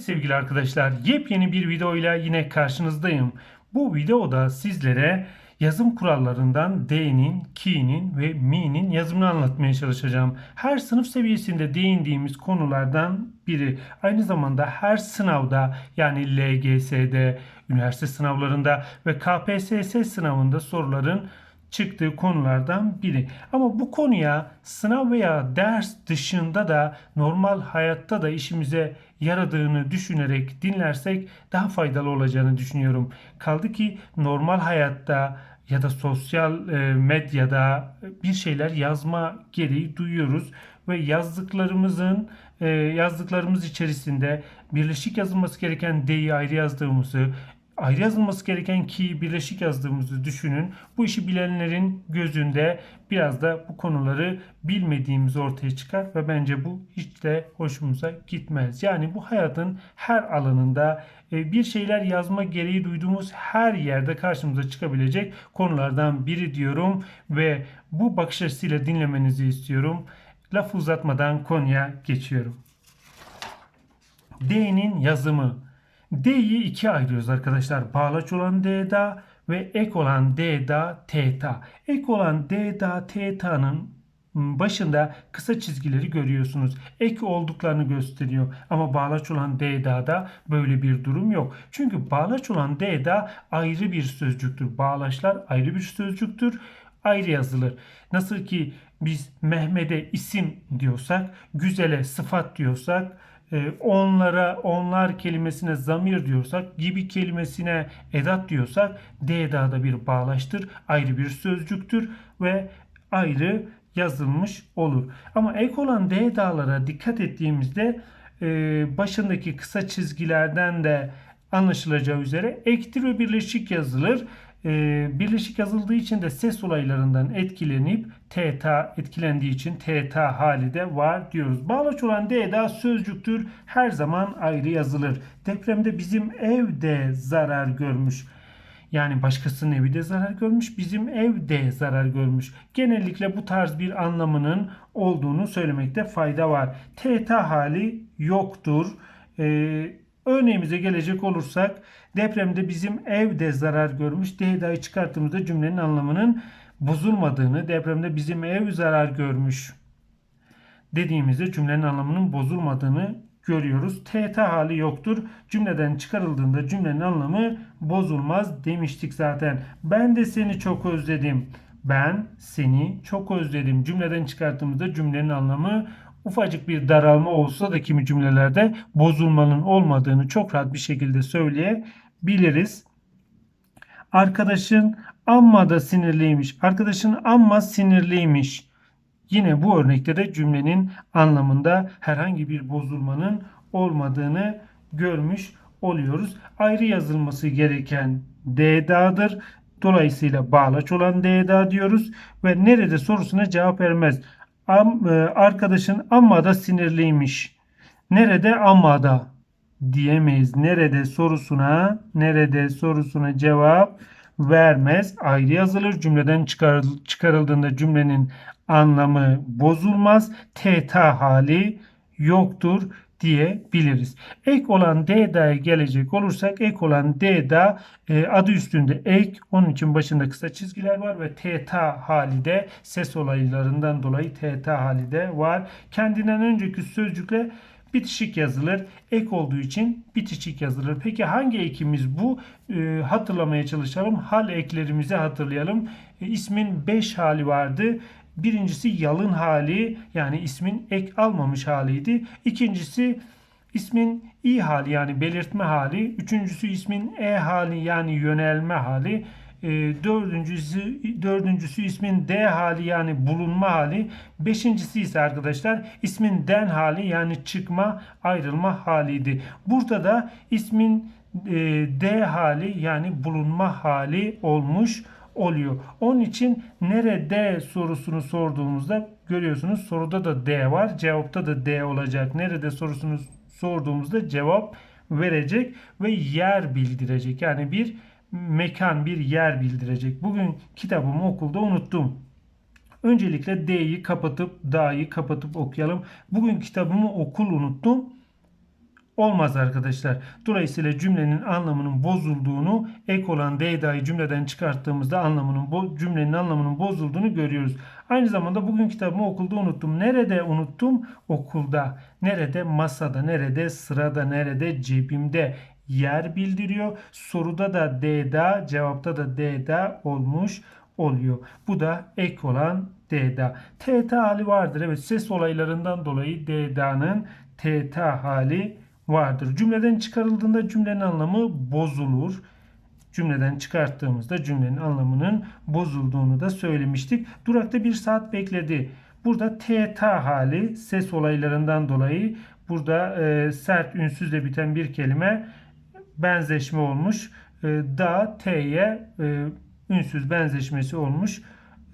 Evet sevgili arkadaşlar, yepyeni bir videoyla yine karşınızdayım. Bu videoda sizlere yazım kurallarından D'nin, Ki'nin ve Mi'nin yazımını anlatmaya çalışacağım. Her sınıf seviyesinde değindiğimiz konulardan biri. Aynı zamanda her sınavda yani LGS'de, üniversite sınavlarında ve KPSS sınavında soruların çıktığı konulardan biri. Ama bu konuya sınav veya ders dışında da normal hayatta da işimize yaradığını düşünerek dinlersek daha faydalı olacağını düşünüyorum. Kaldı ki normal hayatta ya da sosyal e, medyada bir şeyler yazma gereği duyuyoruz ve yazdıklarımızın e, yazdıklarımız içerisinde birleşik yazılması gereken D'yi ayrı yazdığımızı, ayrı yazılması gereken ki birleşik yazdığımızı düşünün. Bu işi bilenlerin gözünde biraz da bu konuları bilmediğimiz ortaya çıkar ve bence bu hiç de hoşumuza gitmez. Yani bu hayatın her alanında e, bir şeyler yazma gereği duyduğumuz her yerde karşımıza çıkabilecek konulardan biri diyorum ve bu bakış açısıyla dinlemenizi istiyorum. Lafı uzatmadan konuya geçiyorum. D'nin yazımı. D'yi ikiye ayırıyoruz arkadaşlar. Bağlaç olan D'da ve ek olan D'da teta. Ek olan D'da teta'nın başında kısa çizgileri görüyorsunuz. Ek olduklarını gösteriyor. Ama bağlaç olan D'da böyle bir durum yok. Çünkü bağlaç olan D'da ayrı bir sözcüktür. Bağlaçlar ayrı bir sözcüktür. Ayrı yazılır. Nasıl ki biz Mehmet'e isim diyorsak, güzele sıfat diyorsak, onlara onlar kelimesine zamir diyorsak gibi kelimesine edat diyorsak d da bir bağlaçtır. Ayrı bir sözcüktür ve ayrı yazılmış olur. Ama ek olan d dağlara dikkat ettiğimizde e, başındaki kısa çizgilerden de anlaşılacağı üzere ektir ve birleşik yazılır e, birleşik yazıldığı için de ses olaylarından etkilenip teta etkilendiği için teta hali de var diyoruz. Bağlaç olan d'da sözcüktür. Her zaman ayrı yazılır. Depremde bizim evde zarar görmüş. Yani başkasının evi de zarar görmüş, bizim ev de zarar görmüş. Genellikle bu tarz bir anlamının olduğunu söylemekte fayda var. Teta hali yoktur. Ee, Örneğimize gelecek olursak depremde bizim evde zarar görmüş. D'da'yı çıkarttığımızda cümlenin anlamının bozulmadığını, depremde bizim ev zarar görmüş dediğimizde cümlenin anlamının bozulmadığını görüyoruz. TT hali yoktur. Cümleden çıkarıldığında cümlenin anlamı bozulmaz demiştik zaten. Ben de seni çok özledim. Ben seni çok özledim. Cümleden çıkarttığımızda cümlenin anlamı ufacık bir daralma olsa da kimi cümlelerde bozulmanın olmadığını çok rahat bir şekilde söyleyebiliriz. Arkadaşın amma da sinirliymiş. Arkadaşın amma sinirliymiş. Yine bu örnekte de cümlenin anlamında herhangi bir bozulmanın olmadığını görmüş oluyoruz. Ayrı yazılması gereken D'dadır. Dolayısıyla bağlaç olan D'da diyoruz ve nerede sorusuna cevap vermez. Am, e, arkadaşın amma da sinirliymiş. Nerede amma da diyemeyiz. Nerede sorusuna nerede sorusuna cevap vermez. Ayrı yazılır. Cümleden çıkarıldığında cümlenin anlamı bozulmaz. Teta hali yoktur diyebiliriz. Ek olan D'da'ya gelecek olursak ek olan D'da e, adı üstünde ek. Onun için başında kısa çizgiler var ve teta hali de ses olaylarından dolayı teta hali de var. Kendinden önceki sözcükle bitişik yazılır. Ek olduğu için bitişik yazılır. Peki hangi ekimiz bu? E, hatırlamaya çalışalım. Hal eklerimizi hatırlayalım. E, ismin 5 hali vardı. Birincisi yalın hali yani ismin ek almamış haliydi. İkincisi ismin i hali yani belirtme hali. Üçüncüsü ismin e hali yani yönelme hali. E, dördüncüsü, dördüncüsü ismin D hali yani bulunma hali. Beşincisi ise arkadaşlar ismin den hali yani çıkma ayrılma haliydi. Burada da ismin e, D hali yani bulunma hali olmuş oluyor. Onun için nerede sorusunu sorduğumuzda görüyorsunuz soruda da D var. Cevapta da D olacak. Nerede sorusunu sorduğumuzda cevap verecek ve yer bildirecek. Yani bir mekan, bir yer bildirecek. Bugün kitabımı okulda unuttum. Öncelikle D'yi kapatıp Da'yı kapatıp okuyalım. Bugün kitabımı okul unuttum. Olmaz arkadaşlar. Dolayısıyla cümlenin anlamının bozulduğunu ek olan D'da'yı cümleden çıkarttığımızda anlamının bo- cümlenin anlamının bozulduğunu görüyoruz. Aynı zamanda bugün kitabımı okulda unuttum. Nerede unuttum? Okulda. Nerede? Masada. Nerede? Sırada. Nerede? Cebimde. Yer bildiriyor. Soruda da D'da, cevapta da D'da olmuş oluyor. Bu da ek olan D'da. TT hali vardır. Evet ses olaylarından dolayı D'da'nın TT hali vardır. Cümleden çıkarıldığında cümlenin anlamı bozulur. Cümleden çıkarttığımızda cümlenin anlamının bozulduğunu da söylemiştik. Durakta bir saat bekledi. Burada TT hali ses olaylarından dolayı burada e, sert ünsüzle biten bir kelime benzeşme olmuş. E, da T'ye e, ünsüz benzeşmesi olmuş.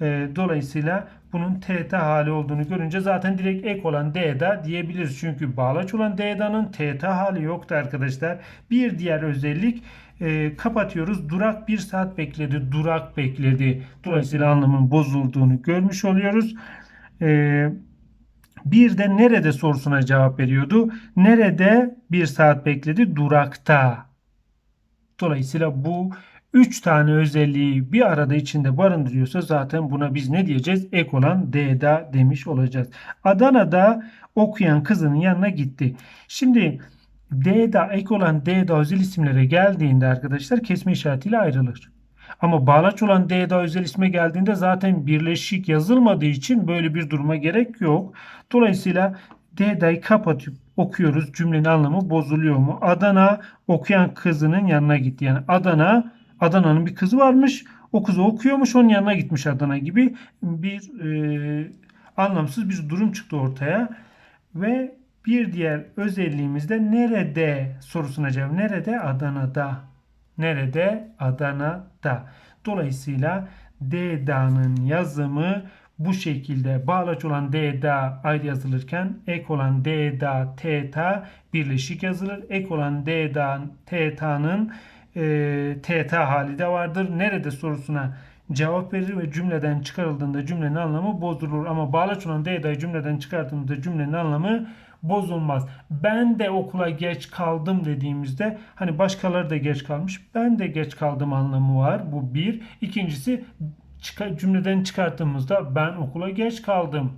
E, dolayısıyla bunun TT hali olduğunu görünce zaten direkt ek olan D'da diyebiliriz. Çünkü bağlaç olan D'da'nın TT hali yoktu arkadaşlar. Bir diğer özellik e, kapatıyoruz. Durak bir saat bekledi. Durak bekledi. Dolayısıyla anlamın bozulduğunu görmüş oluyoruz. E, bir de nerede sorusuna cevap veriyordu. Nerede bir saat bekledi? Durakta. Dolayısıyla bu üç tane özelliği bir arada içinde barındırıyorsa zaten buna biz ne diyeceğiz? Ek olan D'da demiş olacağız. Adana'da okuyan kızının yanına gitti. Şimdi D'da ek olan D'da özel isimlere geldiğinde arkadaşlar kesme işaretiyle ayrılır. Ama bağlaç olan D'da özel isme geldiğinde zaten birleşik yazılmadığı için böyle bir duruma gerek yok. Dolayısıyla D'da'yı kapatıp okuyoruz. Cümlenin anlamı bozuluyor mu? Adana okuyan kızının yanına gitti. Yani Adana, Adana'nın bir kızı varmış. O kızı okuyormuş onun yanına gitmiş Adana gibi bir e, anlamsız bir durum çıktı ortaya. Ve bir diğer özelliğimiz de nerede sorusuna cevap. Nerede? Adana'da. Nerede? Adana'da. Dolayısıyla D'da'nın yazımı bu şekilde bağlaç olan D'da ayrı yazılırken ek olan D'da T'ta birleşik yazılır. Ek olan D'da T'ta'nın e, T'ta hali de vardır. Nerede sorusuna cevap verir ve cümleden çıkarıldığında cümlenin anlamı bozulur. Ama bağlaç olan D'da'yı cümleden çıkarttığımızda cümlenin anlamı bozulmaz. Ben de okula geç kaldım dediğimizde hani başkaları da geç kalmış. Ben de geç kaldım anlamı var. Bu bir. İkincisi cümleden çıkarttığımızda ben okula geç kaldım.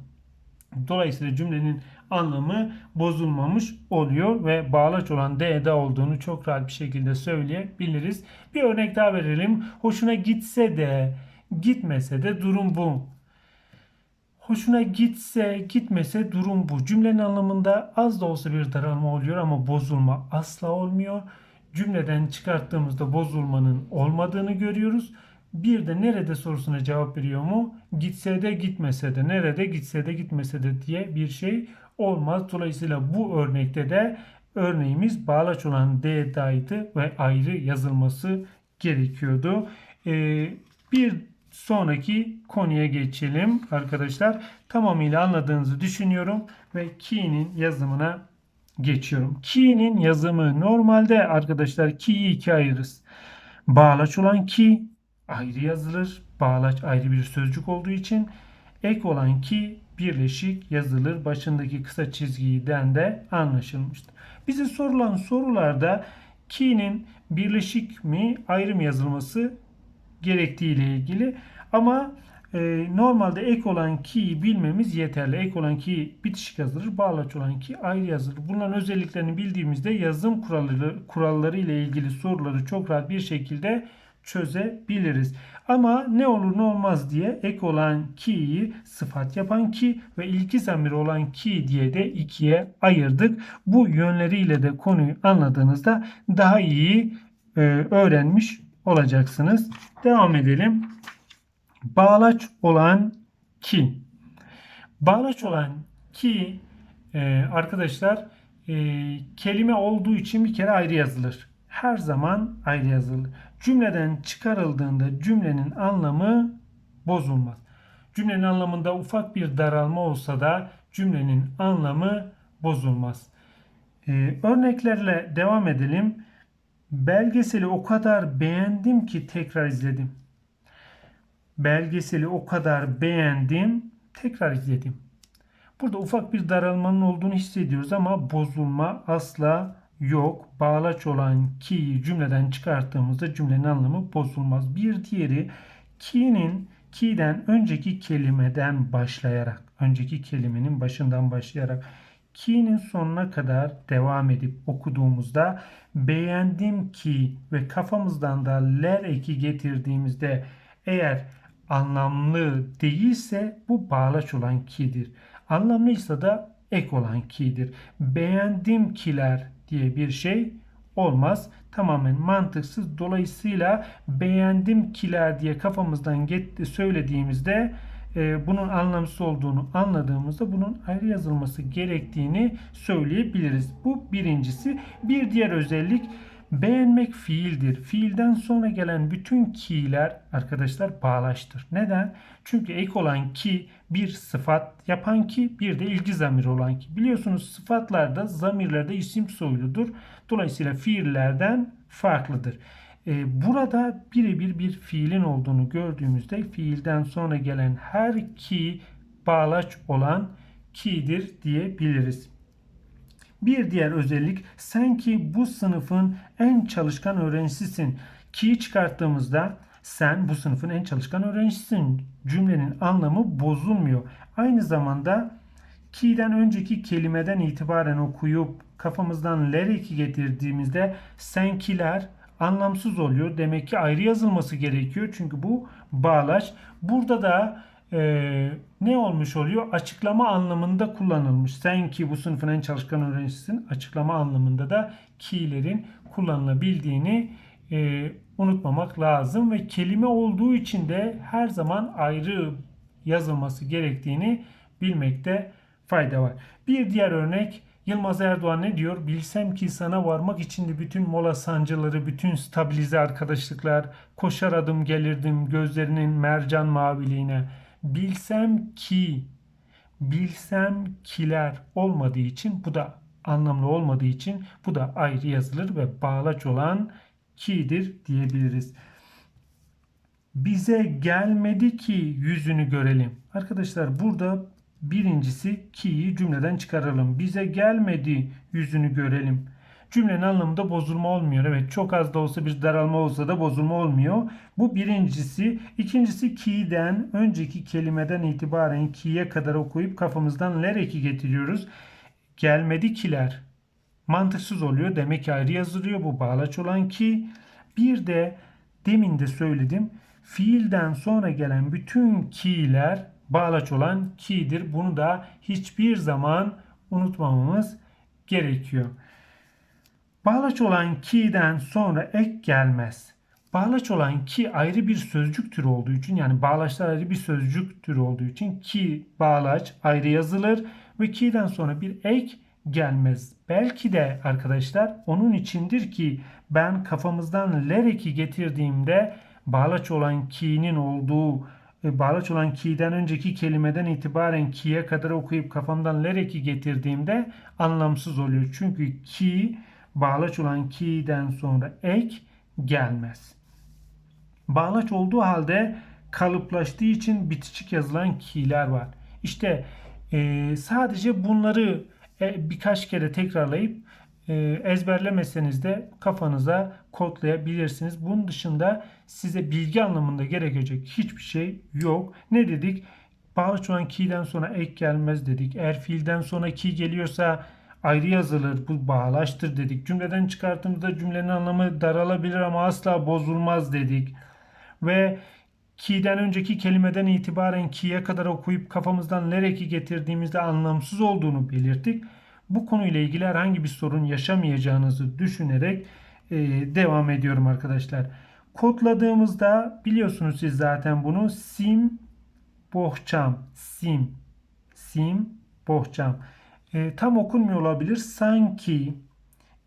Dolayısıyla cümlenin anlamı bozulmamış oluyor ve bağlaç olan D'de olduğunu çok rahat bir şekilde söyleyebiliriz. Bir örnek daha verelim. Hoşuna gitse de gitmese de durum bu. Hoşuna gitse gitmese durum bu. Cümlenin anlamında az da olsa bir daralma oluyor ama bozulma asla olmuyor. Cümleden çıkarttığımızda bozulmanın olmadığını görüyoruz. Bir de nerede sorusuna cevap veriyor mu? Gitse de gitmese de nerede gitse de gitmese de diye bir şey olmaz. Dolayısıyla bu örnekte de örneğimiz bağlaç olan D'daydı ve ayrı yazılması gerekiyordu. Ee, bir sonraki konuya geçelim arkadaşlar. Tamamıyla anladığınızı düşünüyorum ve key'nin yazımına geçiyorum. Key'nin yazımı normalde arkadaşlar key'i ikiye ayırırız. Bağlaç olan key ayrı yazılır. Bağlaç ayrı bir sözcük olduğu için ek olan ki birleşik yazılır. Başındaki kısa çizgiden de anlaşılmıştır. Bize sorulan sorularda ki'nin birleşik mi ayrı mı yazılması gerektiği ile ilgili ama e, normalde ek olan ki'yi bilmemiz yeterli. Ek olan ki bitişik yazılır, bağlaç olan ki ayrı yazılır. Bunların özelliklerini bildiğimizde yazım kuralları, kuralları ile ilgili soruları çok rahat bir şekilde çözebiliriz. Ama ne olur ne olmaz diye ek olan ki'yi sıfat yapan ki ve ilki zamiri olan ki diye de ikiye ayırdık. Bu yönleriyle de konuyu anladığınızda daha iyi e, öğrenmiş olacaksınız. Devam edelim. Bağlaç olan ki. Bağlaç olan ki e, arkadaşlar e, kelime olduğu için bir kere ayrı yazılır. Her zaman ayrı yazılır. Cümleden çıkarıldığında cümlenin anlamı bozulmaz. Cümlenin anlamında ufak bir daralma olsa da cümlenin anlamı bozulmaz. Ee, örneklerle devam edelim. Belgeseli o kadar beğendim ki tekrar izledim. Belgeseli o kadar beğendim, tekrar izledim. Burada ufak bir daralmanın olduğunu hissediyoruz ama bozulma asla yok. Bağlaç olan ki'yi cümleden çıkarttığımızda cümlenin anlamı bozulmaz. Bir diğeri ki'nin ki'den önceki kelimeden başlayarak, önceki kelimenin başından başlayarak ki'nin sonuna kadar devam edip okuduğumuzda beğendim ki ve kafamızdan da ler eki getirdiğimizde eğer anlamlı değilse bu bağlaç olan ki'dir. Anlamlıysa da ek olan ki'dir. Beğendim kiler diye bir şey olmaz. Tamamen mantıksız. Dolayısıyla beğendim kiler diye kafamızdan get söylediğimizde e, bunun anlamsız olduğunu anladığımızda bunun ayrı yazılması gerektiğini söyleyebiliriz. Bu birincisi. Bir diğer özellik beğenmek fiildir. Fiilden sonra gelen bütün ki'ler arkadaşlar bağlaştır. Neden? Çünkü ek olan ki bir sıfat yapan ki bir de ilgi zamiri olan ki. Biliyorsunuz sıfatlarda zamirlerde isim soyludur. Dolayısıyla fiillerden farklıdır. Ee, burada birebir bir fiilin olduğunu gördüğümüzde fiilden sonra gelen her ki bağlaç olan ki'dir diyebiliriz. Bir diğer özellik sen ki bu sınıfın en çalışkan öğrencisisin. Ki'yi çıkarttığımızda sen bu sınıfın en çalışkan öğrencisisin. Cümlenin anlamı bozulmuyor. Aynı zamanda ki'den önceki kelimeden itibaren okuyup kafamızdan ler eki getirdiğimizde senkiler anlamsız oluyor. Demek ki ayrı yazılması gerekiyor. Çünkü bu bağlaç. Burada da e, ne olmuş oluyor? Açıklama anlamında kullanılmış. Sen ki bu sınıfın en çalışkan öğrencisisin. Açıklama anlamında da ki'lerin kullanılabildiğini e, unutmamak lazım ve kelime olduğu için de her zaman ayrı yazılması gerektiğini bilmekte fayda var. Bir diğer örnek Yılmaz Erdoğan ne diyor? Bilsem ki sana varmak için de bütün mola sancıları, bütün stabilize arkadaşlıklar, koşar adım gelirdim gözlerinin mercan maviliğine. Bilsem ki, bilsem kiler olmadığı için bu da anlamlı olmadığı için bu da ayrı yazılır ve bağlaç olan ki'dir diyebiliriz. Bize gelmedi ki yüzünü görelim. Arkadaşlar burada birincisi ki'yi cümleden çıkaralım. Bize gelmedi yüzünü görelim. Cümlenin anlamında bozulma olmuyor. Evet çok az da olsa bir daralma olsa da bozulma olmuyor. Bu birincisi. İkincisi ki'den önceki kelimeden itibaren ki'ye kadar okuyup kafamızdan ler eki getiriyoruz. Gelmedi kiler. Mantıksız oluyor. Demek ki ayrı yazılıyor. Bu bağlaç olan ki. Bir de demin de söyledim. Fiilden sonra gelen bütün ki'ler bağlaç olan ki'dir. Bunu da hiçbir zaman unutmamamız gerekiyor. Bağlaç olan ki'den sonra ek gelmez. Bağlaç olan ki ayrı bir sözcük türü olduğu için yani bağlaçlar ayrı bir sözcük türü olduğu için ki bağlaç ayrı yazılır ve ki'den sonra bir ek gelmez. Belki de arkadaşlar onun içindir ki ben kafamızdan ler eki getirdiğimde bağlaç olan ki'nin olduğu e, bağlaç olan ki'den önceki kelimeden itibaren ki'ye kadar okuyup kafamdan ler eki getirdiğimde anlamsız oluyor. Çünkü ki bağlaç olan ki'den sonra ek gelmez. Bağlaç olduğu halde kalıplaştığı için bitişik yazılan ki'ler var. İşte e, sadece bunları e, birkaç kere tekrarlayıp e, ezberlemeseniz de kafanıza kodlayabilirsiniz. Bunun dışında size bilgi anlamında gerekecek hiçbir şey yok. Ne dedik? Bağlaç olan ki'den sonra ek gelmez dedik. Eğer fiilden sonra ki geliyorsa ayrı yazılır. Bu bağlaçtır dedik. Cümleden çıkarttığımızda cümlenin anlamı daralabilir ama asla bozulmaz dedik. Ve ki'den önceki kelimeden itibaren ki'ye kadar okuyup kafamızdan lereki getirdiğimizde anlamsız olduğunu belirttik. Bu konuyla ilgili herhangi bir sorun yaşamayacağınızı düşünerek e, devam ediyorum arkadaşlar. Kodladığımızda biliyorsunuz siz zaten bunu sim bohçam sim sim bohçam e, tam okunmuyor olabilir. Sanki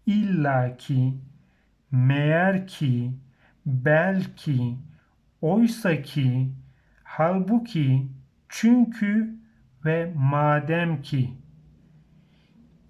illaki meğer ki belki oysa ki halbuki çünkü ve madem ki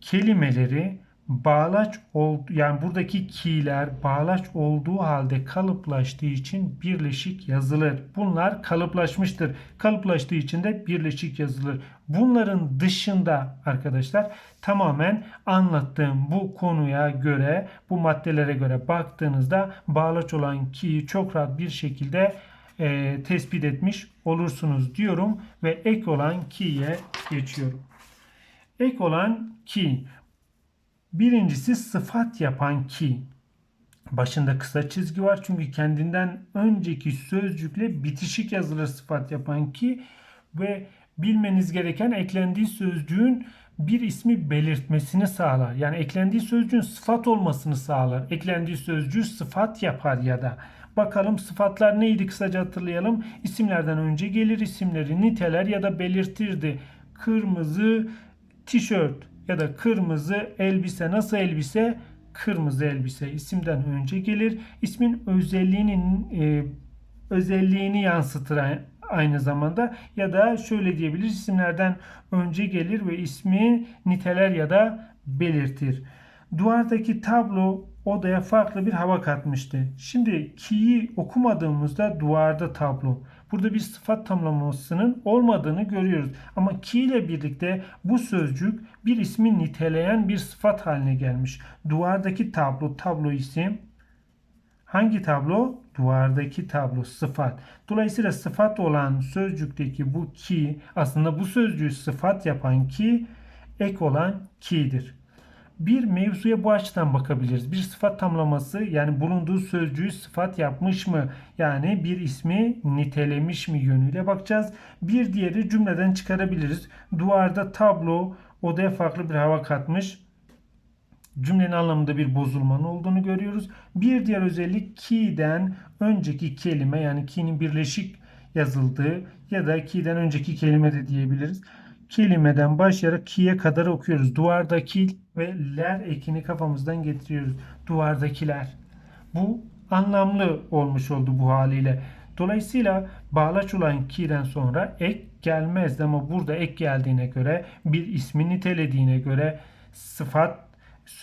kelimeleri bağlaç ol, yani buradaki ki'ler bağlaç olduğu halde kalıplaştığı için birleşik yazılır. Bunlar kalıplaşmıştır. Kalıplaştığı için de birleşik yazılır. Bunların dışında arkadaşlar tamamen anlattığım bu konuya göre, bu maddelere göre baktığınızda bağlaç olan ki'yi çok rahat bir şekilde e, tespit etmiş olursunuz diyorum ve ek olan ki'ye geçiyorum. Ek olan ki Birincisi sıfat yapan ki. Başında kısa çizgi var çünkü kendinden önceki sözcükle bitişik yazılır sıfat yapan ki ve bilmeniz gereken eklendiği sözcüğün bir ismi belirtmesini sağlar. Yani eklendiği sözcüğün sıfat olmasını sağlar. Eklendiği sözcüğü sıfat yapar ya da. Bakalım sıfatlar neydi kısaca hatırlayalım. İsimlerden önce gelir isimleri niteler ya da belirtirdi. Kırmızı tişört, ya da kırmızı elbise nasıl elbise? Kırmızı elbise isimden önce gelir. İsmin özelliğinin e, özelliğini yansıtır aynı zamanda ya da şöyle diyebiliriz isimlerden önce gelir ve ismi niteler ya da belirtir. Duvardaki tablo odaya farklı bir hava katmıştı. Şimdi ki'yi okumadığımızda duvarda tablo. Burada bir sıfat tamlamasının olmadığını görüyoruz. Ama ki ile birlikte bu sözcük bir ismi niteleyen bir sıfat haline gelmiş. Duvardaki tablo, tablo isim. Hangi tablo? Duvardaki tablo sıfat. Dolayısıyla sıfat olan sözcükteki bu ki aslında bu sözcüğü sıfat yapan ki ek olan ki'dir bir mevzuya bu açıdan bakabiliriz. Bir sıfat tamlaması yani bulunduğu sözcüğü sıfat yapmış mı? Yani bir ismi nitelemiş mi yönüyle bakacağız. Bir diğeri cümleden çıkarabiliriz. Duvarda tablo odaya farklı bir hava katmış. Cümlenin anlamında bir bozulmanın olduğunu görüyoruz. Bir diğer özellik ki'den önceki kelime yani ki'nin birleşik yazıldığı ya da ki'den önceki kelime de diyebiliriz kelimeden başlayarak ki'ye kadar okuyoruz. Duvardaki ve ler ekini kafamızdan getiriyoruz. Duvardakiler. Bu anlamlı olmuş oldu bu haliyle. Dolayısıyla bağlaç olan ki'den sonra ek gelmez ama burada ek geldiğine göre bir ismi nitelediğine göre sıfat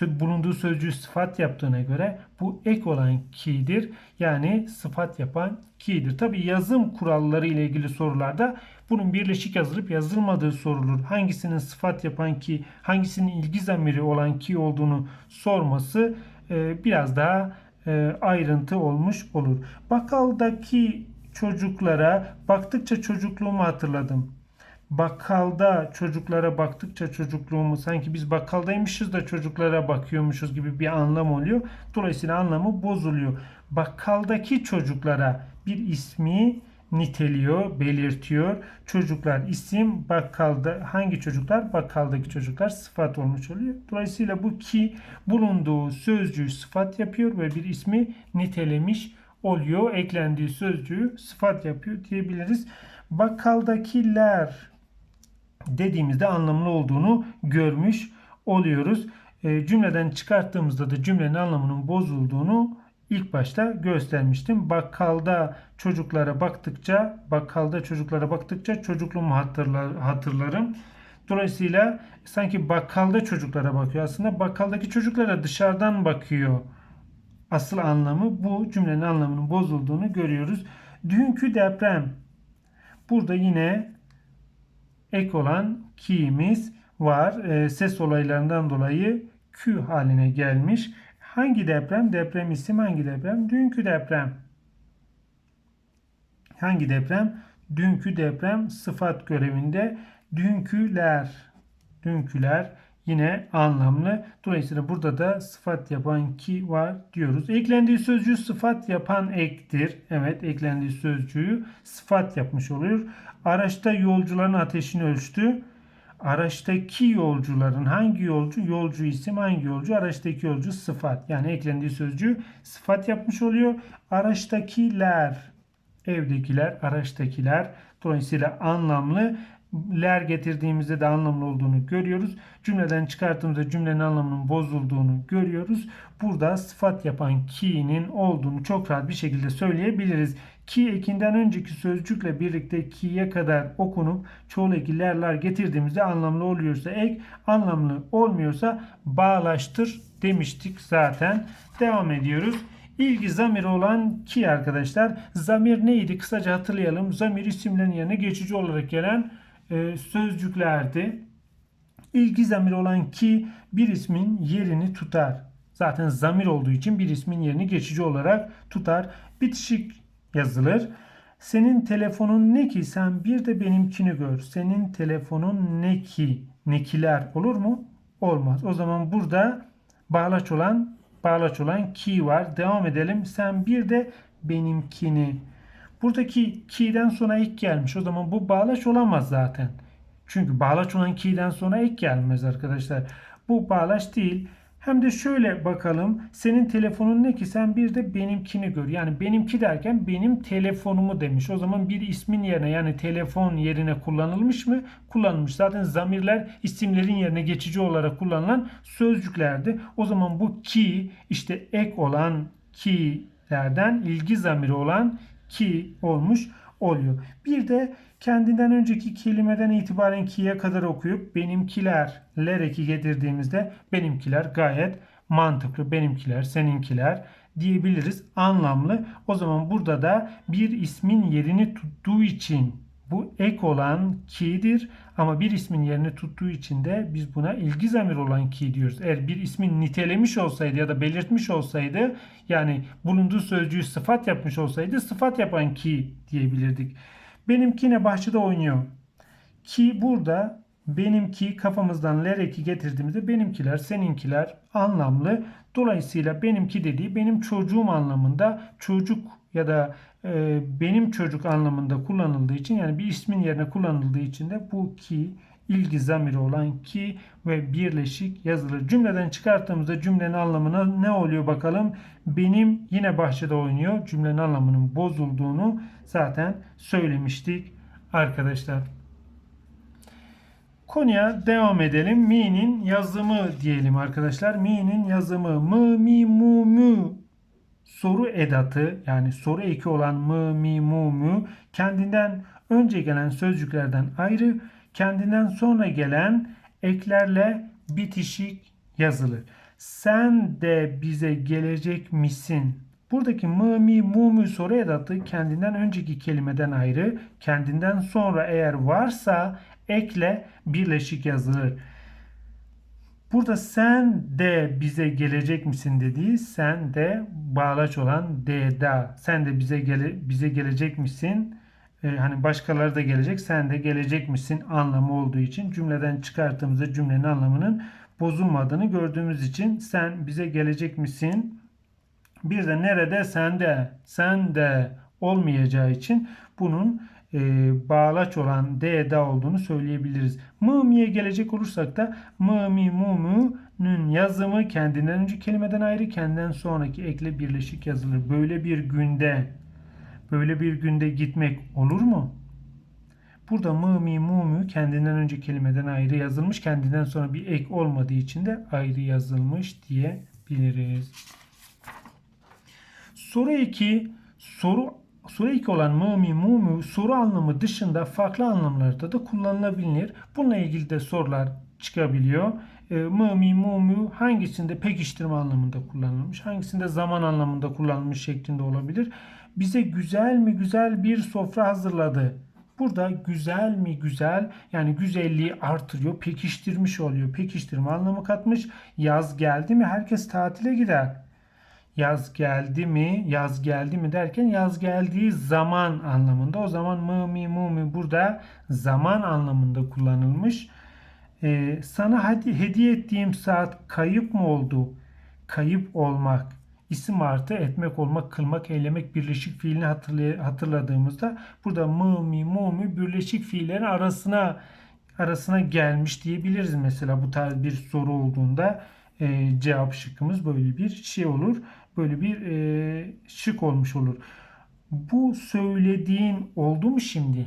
bulunduğu sözcüğü sıfat yaptığına göre bu ek olan ki'dir. Yani sıfat yapan ki'dir. Tabi yazım kuralları ile ilgili sorularda bunun birleşik yazılıp yazılmadığı sorulur. Hangisinin sıfat yapan ki, hangisinin ilgi zamiri olan ki olduğunu sorması e, biraz daha e, ayrıntı olmuş olur. Bakkaldaki çocuklara baktıkça çocukluğumu hatırladım bakkalda çocuklara baktıkça çocukluğumu sanki biz bakkaldaymışız da çocuklara bakıyormuşuz gibi bir anlam oluyor. Dolayısıyla anlamı bozuluyor. Bakkaldaki çocuklara bir ismi niteliyor, belirtiyor. Çocuklar isim, bakkalda hangi çocuklar? Bakkaldaki çocuklar sıfat olmuş oluyor. Dolayısıyla bu ki bulunduğu sözcüğü sıfat yapıyor ve bir ismi nitelemiş oluyor. Eklendiği sözcüğü sıfat yapıyor diyebiliriz. Bakkaldakiler dediğimizde anlamlı olduğunu görmüş oluyoruz. E, cümleden çıkarttığımızda da cümlenin anlamının bozulduğunu ilk başta göstermiştim. Bakkalda çocuklara baktıkça, bakkalda çocuklara baktıkça çocukluğumu hatırlar, hatırlarım. Dolayısıyla sanki bakkalda çocuklara bakıyor. Aslında bakkaldaki çocuklara dışarıdan bakıyor. Asıl anlamı bu cümlenin anlamının bozulduğunu görüyoruz. Dünkü deprem. Burada yine ek olan ki'miz var. E, ses olaylarından dolayı Q haline gelmiş. Hangi deprem? Deprem isim hangi deprem? Dünkü deprem. Hangi deprem? Dünkü deprem sıfat görevinde. Dünküler. Dünküler yine anlamlı. Dolayısıyla burada da sıfat yapan ki var diyoruz. Eklendiği sözcüğü sıfat yapan ektir. Evet eklendiği sözcüğü sıfat yapmış oluyor. Araçta yolcuların ateşini ölçtü. Araçtaki yolcuların hangi yolcu? Yolcu isim hangi yolcu? Araçtaki yolcu sıfat. Yani eklendiği sözcüğü sıfat yapmış oluyor. Araçtakiler, evdekiler, araçtakiler. Dolayısıyla anlamlı ler getirdiğimizde de anlamlı olduğunu görüyoruz. Cümleden çıkarttığımızda cümlenin anlamının bozulduğunu görüyoruz. Burada sıfat yapan ki'nin olduğunu çok rahat bir şekilde söyleyebiliriz. ki ekinden önceki sözcükle birlikte ki'ye kadar okunup çoğul eki lerler getirdiğimizde anlamlı oluyorsa ek, anlamlı olmuyorsa bağlaştır demiştik zaten. Devam ediyoruz. İlgi zamiri olan ki arkadaşlar. Zamir neydi? Kısaca hatırlayalım. Zamir isimlerin yerine geçici olarak gelen e, sözcüklerdi. İlgi zamiri olan ki bir ismin yerini tutar. Zaten zamir olduğu için bir ismin yerini geçici olarak tutar. Bitişik yazılır. Senin telefonun ne ki? Sen bir de benimkini gör. Senin telefonun ne ki? Nekiler olur mu? Olmaz. O zaman burada bağlaç olan bağlaç olan ki var. Devam edelim. Sen bir de benimkini. Buradaki ki'den sonra ek gelmiş. O zaman bu bağlaç olamaz zaten. Çünkü bağlaç olan ki'den sonra ek gelmez arkadaşlar. Bu bağlaç değil. Hem de şöyle bakalım. Senin telefonun ne ki? Sen bir de benimkini gör. Yani benimki derken benim telefonumu demiş. O zaman bir ismin yerine yani telefon yerine kullanılmış mı? Kullanılmış. Zaten zamirler isimlerin yerine geçici olarak kullanılan sözcüklerdi. O zaman bu ki işte ek olan ki'lerden ilgi zamiri olan ki olmuş oluyor. Bir de kendinden önceki kelimeden itibaren ki'ye kadar okuyup benimkiler ler eki getirdiğimizde benimkiler gayet mantıklı. Benimkiler, seninkiler diyebiliriz. Anlamlı. O zaman burada da bir ismin yerini tuttuğu için bu ek olan ki'dir ama bir ismin yerini tuttuğu için de biz buna ilgi zamir olan ki diyoruz. Eğer bir ismin nitelemiş olsaydı ya da belirtmiş olsaydı yani bulunduğu sözcüğü sıfat yapmış olsaydı sıfat yapan ki diyebilirdik. Benimkine bahçede oynuyor. Ki burada benimki kafamızdan ler eki getirdiğimizde benimkiler, seninkiler anlamlı. Dolayısıyla benimki dediği benim çocuğum anlamında çocuk ya da e, benim çocuk anlamında kullanıldığı için yani bir ismin yerine kullanıldığı için de bu ki ilgi zamiri olan ki ve birleşik yazılır. Cümleden çıkarttığımızda cümlenin anlamına ne oluyor bakalım. Benim yine bahçede oynuyor. Cümlenin anlamının bozulduğunu zaten söylemiştik arkadaşlar. Konuya devam edelim. Mi'nin yazımı diyelim arkadaşlar. Mi'nin yazımı mı, mi, mu, mü soru edatı yani soru eki olan mı, mi, mu, mü kendinden önce gelen sözcüklerden ayrı, kendinden sonra gelen eklerle bitişik yazılır. Sen de bize gelecek misin? Buradaki mı, mi, mu, mü soru edatı kendinden önceki kelimeden ayrı, kendinden sonra eğer varsa ekle birleşik yazılır. Burada sen de bize gelecek misin dediği sen de bağlaç olan de da. Sen de bize gele, bize gelecek misin? Ee, hani başkaları da gelecek sen de gelecek misin anlamı olduğu için cümleden çıkarttığımızda cümlenin anlamının bozulmadığını gördüğümüz için sen bize gelecek misin? Bir de nerede sen de sen de olmayacağı için bunun e, bağlaç olan de da olduğunu söyleyebiliriz. Mı mi'ye gelecek olursak da mı mi mu mu'nun yazımı kendinden önce kelimeden ayrı kendinden sonraki ekle birleşik yazılır. Böyle bir günde böyle bir günde gitmek olur mu? Burada mı mi mu mu kendinden önce kelimeden ayrı yazılmış. Kendinden sonra bir ek olmadığı için de ayrı yazılmış diyebiliriz. Soru 2 soru 2 olan mı mi mu mu soru anlamı dışında farklı anlamlarda da kullanılabilir. Bununla ilgili de sorular çıkabiliyor. E, mı mi mu mu hangisinde pekiştirme anlamında kullanılmış, hangisinde zaman anlamında kullanılmış şeklinde olabilir. Bize güzel mi güzel bir sofra hazırladı. Burada güzel mi güzel yani güzelliği artırıyor, pekiştirmiş oluyor. Pekiştirme anlamı katmış. Yaz geldi mi herkes tatile gider yaz geldi mi, yaz geldi mi derken yaz geldiği zaman anlamında. O zaman mı mi mu mi burada zaman anlamında kullanılmış. Ee, sana hadi hediye ettiğim saat kayıp mı oldu? Kayıp olmak. isim artı etmek, olmak, kılmak, eylemek birleşik fiilini hatırladığımızda burada mı mi mu mi birleşik fiillerin arasına arasına gelmiş diyebiliriz mesela bu tarz bir soru olduğunda e, cevap şıkkımız böyle bir şey olur böyle bir e, şık olmuş olur. Bu söylediğin oldu mu şimdi?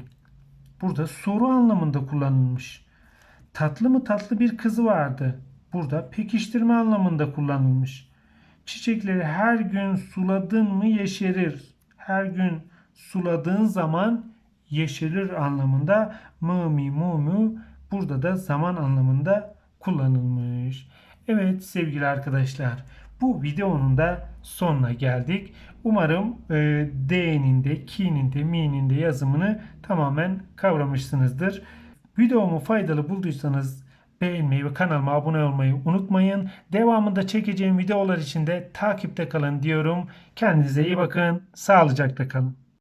Burada soru anlamında kullanılmış. Tatlı mı tatlı bir kızı vardı. Burada pekiştirme anlamında kullanılmış. Çiçekleri her gün suladın mı yeşerir. Her gün suladığın zaman yeşerir anlamında mı mi mu mu burada da zaman anlamında kullanılmış. Evet sevgili arkadaşlar bu videonun da sonuna geldik. Umarım e, D'nin de, ki'nin de, mi'nin de yazımını tamamen kavramışsınızdır. Videomu faydalı bulduysanız beğenmeyi ve kanalıma abone olmayı unutmayın. Devamında çekeceğim videolar için de takipte kalın diyorum. Kendinize iyi bakın. Sağlıcakla kalın.